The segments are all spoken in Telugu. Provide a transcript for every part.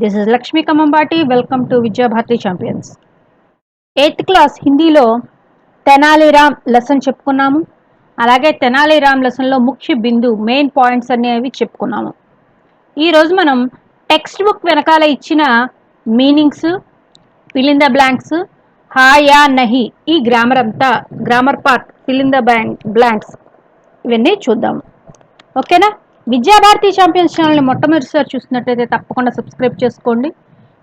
This is Lakshmi Kamambati welcome to Vidyabharati champions. Eighth class హిందీలో తెనాలిరామ్ లెసన్ చెప్పుకున్నాము. అలాగే తెనాలిరామ్ లెసన్లో ముఖ్య బిందు మెయిన్ పాయింట్స్ అనేవి చెప్పుకున్నాము. ఈరోజు మనం టెక్స్ట్ బుక్ వెనకాల ఇచ్చిన meanings fill in the blanks హాయా నహి ఈ గ్రామర్ అంతా grammar part fill in the blanks ఇవన్నీ చూద్దాము. ఓకేనా? విద్యాభారతి ఛాంపియన్స్ ఛానల్ని మొట్టమొదటిసారి చూసినట్టయితే తప్పకుండా సబ్స్క్రైబ్ చేసుకోండి.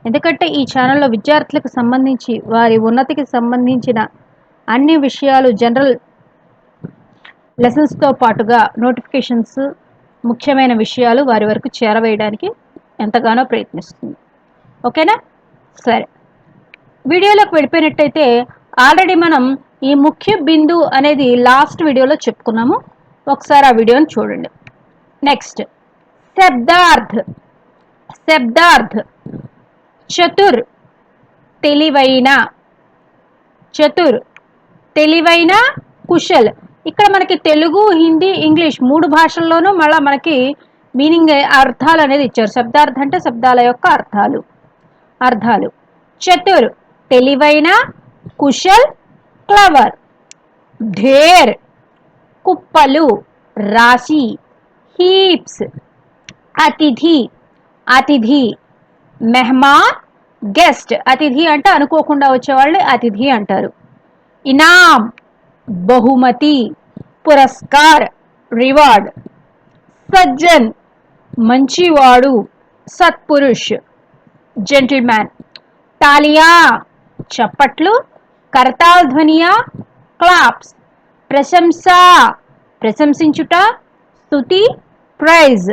ఎందుకంటే ఈ ఛానల్లో విద్యార్థులకు సంబంధించి వారి ఉన్నతికి సంబంధించిన అన్ని విషయాలు జనరల్ లెసన్స్తో పాటుగా నోటిఫికేషన్స్ ముఖ్యమైన విషయాలు వారి వరకు చేరవేయడానికి ఎంతగానో ప్రయత్నిస్తుంది. ఓకేనా? సరే. వీడియోలోకి వెళ్ళిపోయినట్టయితే ఆల్రెడీ మనం ఈ ముఖ్య బిందు అనేది లాస్ట్ వీడియోలో చెప్పుకున్నాము. ఒకసారి ఆ వీడియోని చూడండి. నెక్స్ట్ శబ్దార్థ్ శబ్దార్థ్ చతుర్ తెలివైన చతుర్ తెలివైన కుశల్ ఇక్కడ మనకి తెలుగు హిందీ ఇంగ్లీష్ మూడు భాషల్లోనూ మళ్ళీ మనకి మీనింగ్ అర్థాలు అనేది ఇచ్చారు. శబ్దార్థ అంటే శబ్దాల యొక్క అర్థాలు. అర్థాలు. చతుర్. తెలివైన కుశల్ క్లవర్. ధేర్ కుప్పలు. రాశి. హీప్స్ అతిథి అతిథి మెహమాన్ గెస్ట్ అతిథి అంటే అనుకోకుండా వచ్చేవాళ్ళు అతిథి అంటారు. ఇనామ్ బహుమతి పురస్కార్ రివార్డ్. సజ్జన్ మంచివాడు సత్పురుష్. జెంటిల్మ్యాన్. తాలియా చప్పట్లు. కరతాల్ ధ్వనియా క్లాప్స్. ప్రశంస ప్రశంసించుట స్తుతి ప్రైజ్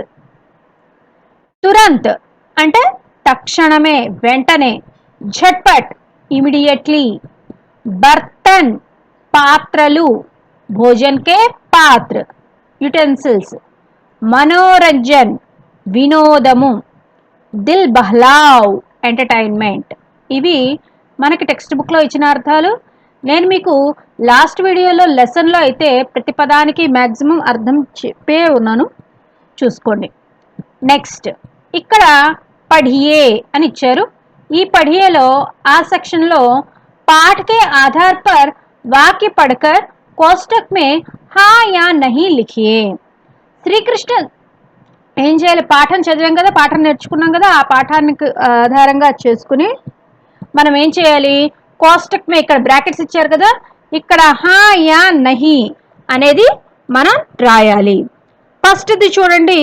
తురంత్ అంటే తక్షణమే వెంటనే ఝట్పట్ ఇమిడియట్లీ. బర్తన్ పాత్రలు భోజన్కే పాత్ర. యుటెన్సిల్స్. మనోరంజన్ వినోదము. దిల్ బహ్లావ్ ఎంటర్టైన్మెంట్. ఇవి మనకి టెక్స్ట్ బుక్లో ఇచ్చిన అర్థాలు. నేను మీకు లాస్ట్ వీడియోలో లెసన్లో అయితే ప్రతి పదానికి మ్యాక్సిమం అర్థం చెప్పే ఉన్నాను. చూసుకోండి. నెక్స్ట్ ఇక్కడ పఢియే అని ఇచ్చారు. ఈ పఢియేలో ఆ సెక్షన్లో పాఠ కే ఆధార్ పర్ వాక్య పడకర్ కోష్టక్ మే హా యా నహి లిఖియే. శ్రీకృష్ణ ఏం చేయాలి? పాఠం చదివాం కదా పాఠం నేర్చుకున్నాం కదా ఆ పాఠానికి ఆధారంగా చేసుకుని మనం ఏం చేయాలి? కోస్టక్ మే ఇక్కడ బ్రాకెట్స్ ఇచ్చారు కదా ఇక్కడ హా యా నహి అనేది మనం రాయాలి. ఫస్ట్ది చూడండి.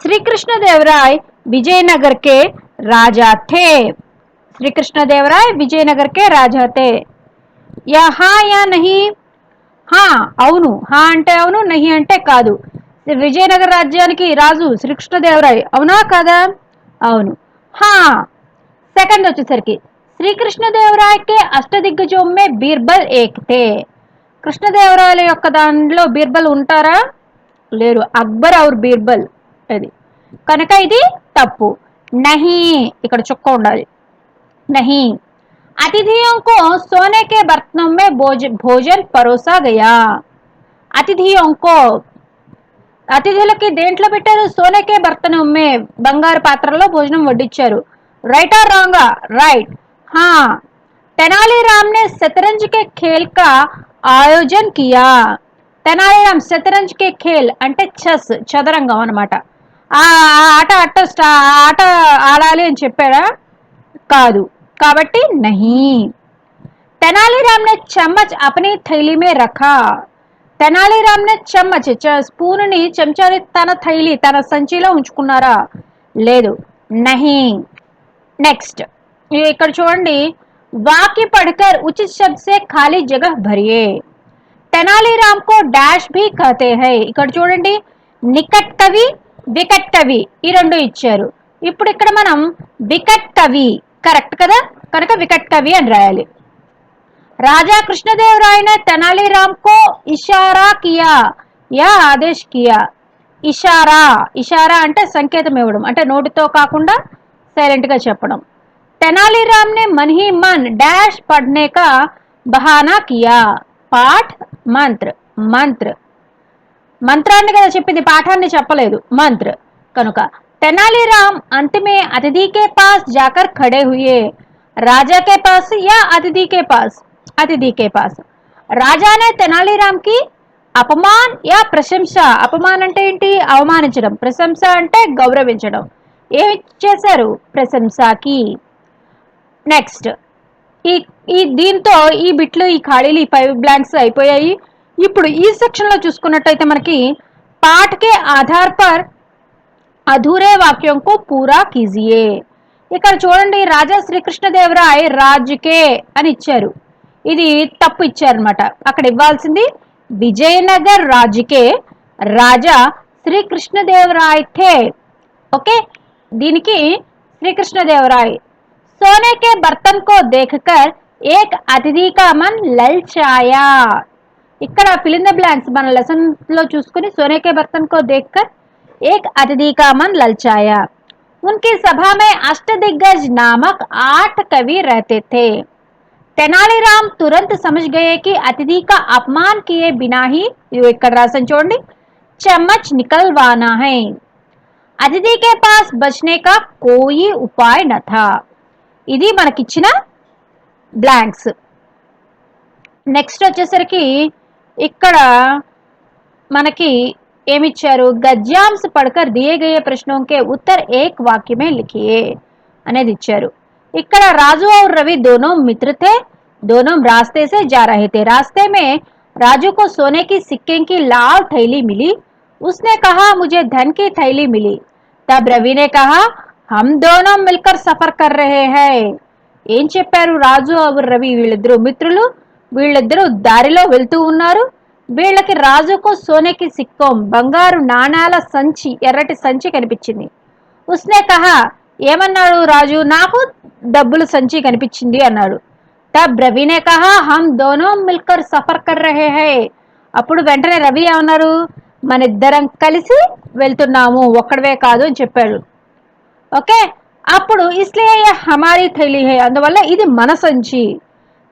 శ్రీకృష్ణదేవరాయ్ విజయనగర్ కే రాజా థే శ్రీకృష్ణదేవరాయ్ విజయనగర్ కే రాజా థే యా హా యా నహి. హా అవును. హా అంటే అవును నహి అంటే కాదు. విజయనగర రాజ్యానికి రాజు శ్రీకృష్ణదేవరాయ్. అవునా కాదా? అవును. హా. సెకండ్ వచ్చేసరికి శ్రీకృష్ణదేవరాయకే అష్టదిగ్గజం మే బీర్బల్ ఏక్తే కృష్ణదేవరాయల యొక్క దానిలో బీర్బల్ ఉంటారా? లేరు అక్బర్ ఔర్ బీర్బల్ అది కనుక ఇది తప్పు నహి ఇక్కడ చుక్క ఉండాలి నహి अतिथियों को सोने के बर्तनों में भोज, भोजन परोसा गया अतिथियों को అతిథులకి దేంట్లో పెట్టారు సోనకే బర్తనం మే బంగారు పాత్రలో భోజనం వడ్డించారు రైట్ ఆర్ రాంగ్ రైట్ హా తెనాలీరామ్ నే శతరంజ్ కే ఖేల్ కా ఆయోజన్ కియా తెనాలిరామ్ శతరంజ్ కే ఖేల్ అంటే చెస్ చదరంగం అనమాట ఆ ఆట అట్ట ఆట ఆడాలి అని చెప్పారా కాదు. కాబట్టి నహీ. తెనాలిరామ్ నే చమ్మచ్ అపని థైలీమే రఖా. తెనాలిరామ్ నే చమ్మచ్ స్పూన్ని చెంచాలి తన థైలి తన సంచిలో ఉంచుకున్నారా? లేదు. నహీ. నెక్స్ట్. ఇక్కడ చూడండి. వాకి పడకర్ ఉచిత్ శబ్దే ఖాళీ జగ భరియే. తెనాలిరామ్ కో డాష్ భీ కతే హై ఇక్కడ చూడండి నికట్ కవి వికట్ కవి ఈ రెండు ఇచ్చారు ఇప్పుడు ఇక్కడ మనం వికట్ కవి కరెక్ట్ కదా కనుక వికట్ కవి అని రాయాలి రాజా కృష్ణదేవరాయన తెనాలిరామ్ కో ఇషారా కియా యా ఆదేశ్ కియా ఇషారా ఇషారా అంటే సంకేతం ఇవ్వడం అంటే నోటితో కాకుండా సైలెంట్గా చెప్పడం తెనాలిరామ్ నే Mann he Mann dash పడ్నే బహానా Kia పాఠ్ మంత్ర మంత్ర. మంత్రాన్ని కదా చెప్పింది పాఠాన్ని చెప్పలేదు. మంత్ర. కనుక తెనాలిరామ్ అంతిమే అతిథికే పాస్ జాకర్ ఖడే హుయే. రాజాకే పాస్ యా అతిథికే పాస్ అతిథికే పాస్. రాజానే తెనాలిరామ్కి అపమాన్ యా ప్రశంస. అపమాన్ అంటే ఏంటి? అవమానించడం. ప్రశంస అంటే గౌరవించడం. ఏమి చేశారు? ప్రశంసకి. నెక్స్ట్ ఈ ఈ దీంతో ఈ బిట్లు ఈ ఖాళీలు ఈ ఫైవ్ బ్లాంక్స్ అయిపోయాయి. ఇప్పుడు ఈ సెక్షన్లో చూసుకున్నట్టయితే మనకి పాటకే ఆధార్ పర్ అధూరే వాక్యంకు పూరా కీజియే. ఇక్కడ చూడండి రాజా శ్రీకృష్ణదేవరాయ్ రాజుకే అని ఇచ్చారు. ఇది తప్పు ఇచ్చారనమాట అక్కడ ఇవ్వాల్సింది విజయనగర్ రాజుకే రాజా శ్రీకృష్ణదేవరాయ్ ఓకే? దీనికి శ్రీకృష్ణదేవరాయ్ सोने के बर्तन को देखकर एक अतिथि का मन ललचाया ఇక్కడ ఫిల్ ఇన్ ద బ్లాంక్స్ మన లెసన్ లో చూసుకుని सोने के बर्तन को देखकर एक अतिथि का मन ललचाया उनकी सभा में अष्टदिग्गज नामक आठ कवि रहते थे तेनालीराम तुरंत समझ गए कि अतिथि का अपमान किए बिना ही ఇదిగో ఇక్కడ రాసాను చూడండి चम्मच निकलवाना है अतिथि के पास बचने का कोई उपाय न था ఇది మనకిచ్చిన బ్లాంక్స్ నెక్స్ట్ వచ్చేసరికి ఇక్కడ మనకి ఏమిచ్చారు గద్యాంశ పడకర్ దియే గయే ప్రశ్నों के उत्तर एक वाक्य में लिखिए అనేది ఇచ్చారు ఇక్కడ రాజు और रवि दोनों मित्र थे दोनों रास्ते से जा रहे थे रास्ते में राजू को सोने की सिक्के की लाल थैली मिली उसने कहा मुझे धन की थैली मिली तब रवि ने कहा హమ్ దోనో మిల్కర్ సఫర్ కర్ రహే హై ఏం చెప్పారు రాజు రవి వీళ్ళిద్దరు మిత్రులు వీళ్ళిద్దరూ దారిలో వెళ్తూ ఉన్నారు. వీళ్ళకి రాజుకు సోనేకి సిక్కం బంగారు నాణాల సంచి ఎర్రటి సంచి కనిపించింది. ఉస్నే కహా ఏమన్నాడు రాజు? నాకు డబ్బులు సంచి కనిపించింది అన్నాడు. తబ్ రవినే కహా హమ్ దోనో మిల్కర్ సఫర్ కర్ రహే హై అప్పుడు వెంటనే రవి ఏమన్నారు? మనిద్దరం కలిసి వెళ్తున్నాము. ఒక్కడవే కాదు అని చెప్పాడు. అప్పుడు ఇస్లియే యహ్ హమారీ థైలీ హై అందువల్ల ఇది మన సంచి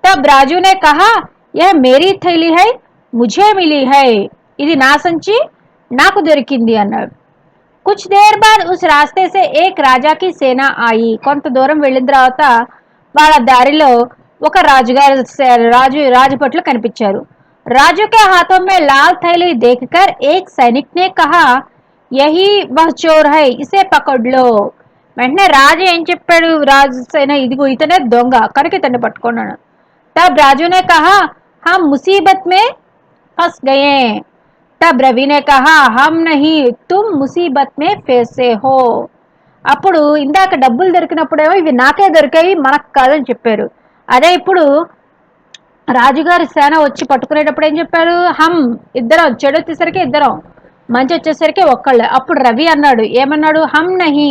తబ్ రాజునే కహా యహ్ మేరీ థైలీ హై ముఝే మిలీ హై ఇది నా సంచి నాకు దొరికింది అన్నాడు కుచ్ దేర్ బాద్ ఉస్ రాస్తే సే ఏక్ రాజాకి సేన ఆయి కొంత దూరం వెళ్ళిన తర్వాత వాళ్ళ దారిలో ఒక రాజుగారు సే- రాజు రాజభట్లు కనిపించారు రాజు కే హాథోं में लाल थैली देखकर एक सैनिक ने कहा यही वह चोर है इसे पकड़ लो వెంటనే రాజు ఏం చెప్పాడు? రాజు అయినా ఇదిగో ఇతనే దొంగ. కనుక ఇతన్ని పట్టుకున్నాడు. తబ్ రాజునే కహా హా ముసీబత్ మే ఫస్ గయే. తబ్ రవినే కహా హమ్ నహి తుమ్ ముసీబత్ మే ఫేసే హో. అప్పుడు ఇందాక డబ్బులు దొరికినప్పుడేమో ఇవి నాకే దొరికాయి మనకు కాదని చెప్పారు. అదే ఇప్పుడు రాజుగారి సేన వచ్చి పట్టుకునేటప్పుడు ఏం చెప్పారు హమ్ ఇద్దరం చెడు వచ్చేసరికి ఇద్దరం మంచి వచ్చేసరికి ఒక్కళ్ళే. అప్పుడు రవి అన్నాడు ఏమన్నాడు? హమ్ నహి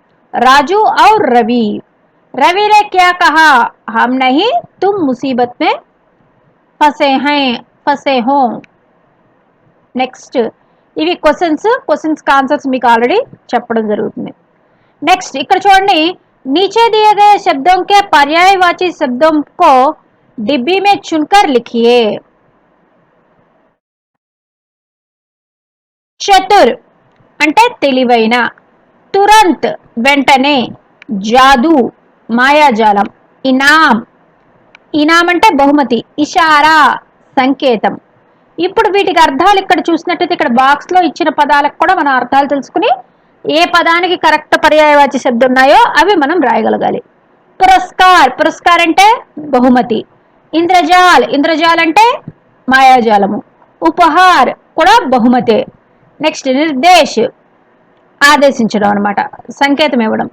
राजू और रवि रवि ने क्या कहा हम नहीं तुम मुसीबत में फंसे हैं फंसे हो నెక్స్ట్ ఇవి క్వశ్చన్స్ క్వశ్చన్స్ ఆన్సర్స్ మీకు ఆల్రెడీ చెప్పడం జరుగుతుంది నెక్స్ట్ ఇక్కడ చూడండి नीचे दिए गए शब्दों के पर्यायवाची शब्दों को डिब्बी में चुनकर लिखिए చతుర్ అంటే తెలివైన తురంత్ వెంటనే జాదు మాయాజాలం ఇనాం. ఇనాం అంటే బహుమతి ఇషారా సంకేతం. ఇప్పుడు వీటికి అర్థాలు ఇక్కడ చూసినట్టయితే ఇక్కడ బాక్స్లో ఇచ్చిన పదాలకు కూడా మనం అర్థాలు తెలుసుకుని ఏ పదానికి కరెక్ట్ పర్యాయవాచి శబ్దం ఉన్నాయో అవి మనం రాయగలగాలి. పురస్కార్ పురస్కార్ అంటే బహుమతి. ఇంద్రజాల్ ఇంద్రజాల్ అంటే మాయాజాలము. ఉపహార్ కూడా బహుమతే. నెక్స్ట్ నిర్దేశ్ ఆదేశించడం అనమాట సంకేతం ఇవ్వడం.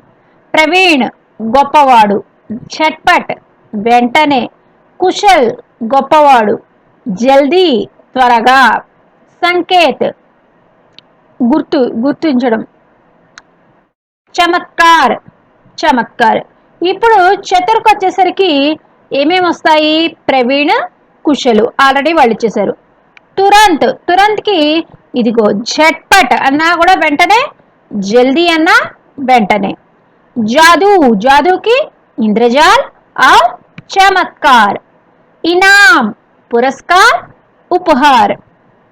ప్రవీణ్ గొప్పవాడు. చట్పట్ వెంటనే. కుశల్ గొప్పవాడు. జల్దీ త్వరగా. సంకేత్ గుర్తు గుర్తించడం. చమత్కార్ చమత్కార్. ఇప్పుడు చతుర్కి వచ్చేసరికి ఏమేమి వస్తాయి? ప్రవీణ్ కుశలు. ఆల్రెడీ వాళ్ళు ఇచ్చేసారు తురంత్ తురంత్కి ఇదిగో ఝట్పట్ అన్నా కూడా వెంటనే జల్దీ అన్నా వెంటనే జాదూ జాదూకి ఇంద్రజాల్ ఆర్ చమత్కార్ ఇనామ్ పురస్కార్ ఉపహార్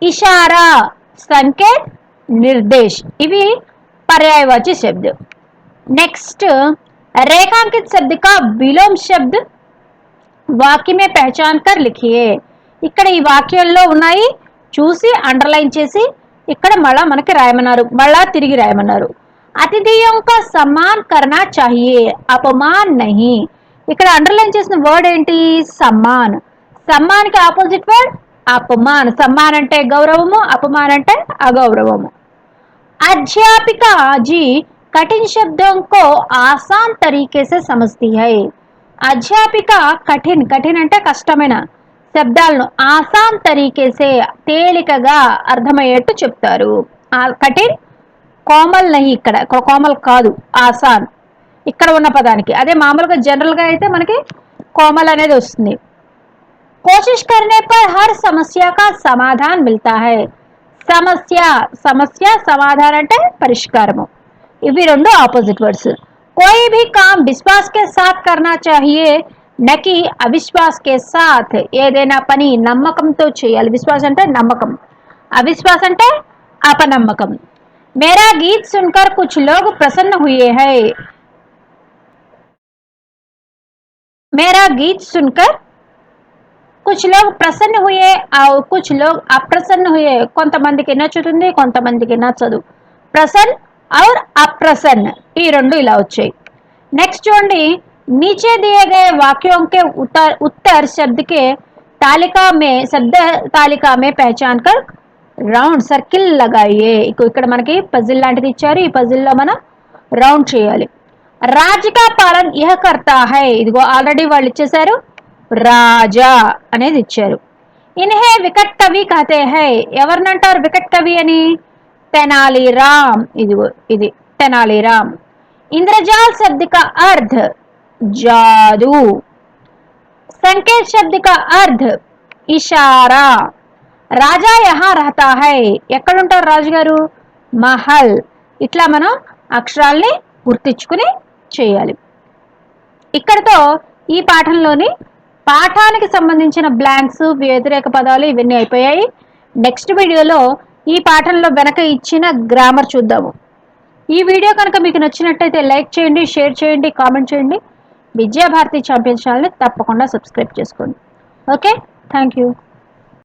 ఇషారా సంకేత్ నిర్దేశ్ ఇవి पर्यायवाची शब्द नेक्स्ट रेखांकित शब्द का विलोम शब्द వాక్య మే పహచాన్ కర్ లిఖియే ఇక్కడ ఈ వాక్యంలో ఉన్నాయి చూసి అండర్లైన్ చేసి ఇక్కడ మళ్ళా మనకి రాయమన్నారు మళ్ళా తిరిగి రాయమన్నారు. అతిథియంక సమాన్ కరణ చాహియే అపమాన్ నహి. ఇక్కడ అండర్లైన్ చేసిన వర్డ్ ఏంటి? సమ్మాన్ సమ్మానికి ఆపోజిట్ వర్డ్ అపమాన్. సమ్మాన్ అంటే గౌరవము అపమాన్ అంటే అగౌరవము. అధ్యాపిక జీ కఠిన్ శబ్దం కో ఆసాన్ తరీకేసే సమస్తి హై అధ్యాపిక కఠిన్ కఠిన్ అంటే కష్టమైన? శబ్దాలను ఆసాన్ తరీకేసే తేలికగా అర్థమయ్యేట్టు చెప్తారు. కఠిన్ కోమల్ నహి ఇక్కడ కోమల్ కాదు ఆసాన్ ఇక్కడ ఉన్న పదానికి. అదే మామూలుగా జనరల్గా అయితే మనకి కోమల్ అనేది వస్తుంది. కోషిష్ కర్నే పర్ హర్ సమస్య కా సమాధాన్ మిల్తా హై. సమస్య సమస్య సమాధానం అంటే పరిష్కారము. ఇవి రెండు ఆపోజిట్ వర్డ్స్. కోయి భీ కామ్ విశ్వాస్ కే సాత్ కర్నా చాహియే నకి అవిశ్వాస్ కే సాత్. ఏదైనా పని నమ్మకంతో చేయాలి. విశ్వాస్ అంటే నమ్మకం. అవిశ్వాస్ అంటే అపనమ్మకం. మేరా గీత్ సున్కర్ కుచ్ లోగ్ ప్రసన్న హుయే హై. మేరా గీత్ సున్కర్ కుచ్ లోగ్ ప్రసన్న హుయే కుచ్ లోగ్ అప్రసన్న హుయే. కొంతమందికి నచ్చుతుంది కొంతమందికి నచ్చదు. ప్రసన్ ఔర్ అప్రసన్ ఈ రెండు ఇలా వచ్చాయి. నెక్స్ట్ చూడండి. नीचे दिए गए वाक्यों के उत्तर उत्तर शब्द के तालिका में शब्द तालिका में पहचान कर రౌండ్ సర్కిల్ లగాయే ఇక ఇక్కడ మనకి పజిల్ లాంటిది ఇచ్చారు ఈ పజిల్లో మనం రౌండ్ చేయాలి రాజికా పాలన్ ఇహ కర్తా హై ఇదిగో ఆల్రెడీ వాళ్ళు ఇచ్చేశారు రాజా అనేది ఇచ్చారు ఇన్హే వికట్ కవి కహతే హై ఎవరినంటారు వికట్ కవి అని తెనాలి రామ్ ఇదిగో ఇది తెనాలి రామ్ इंद्रजाल शब्द का अर्थ जादू संकेत शब्द का अर्थ इशारा రాజా యహా రహతా హై ఎక్కడుంటారు రాజుగారు మహల్ ఇట్లా మనం అక్షరాల్ని గుర్తించుకుని చేయాలి ఇక్కడతో ఈ పాఠంలోని పాఠానికి సంబంధించిన బ్లాంక్స్ వ్యతిరేక పదాలు ఇవన్నీ అయిపోయాయి నెక్స్ట్ వీడియోలో ఈ పాఠంలో వెనక ఇచ్చిన గ్రామర్ చూద్దాము ఈ వీడియో కనుక మీకు నచ్చినట్టయితే లైక్ చేయండి షేర్ చేయండి కామెంట్ చేయండి విద్యాభారతి ఛాంపియన్ ఛానల్ని తప్పకుండా సబ్స్క్రైబ్ చేసుకోండి. ఓకే? Thank you.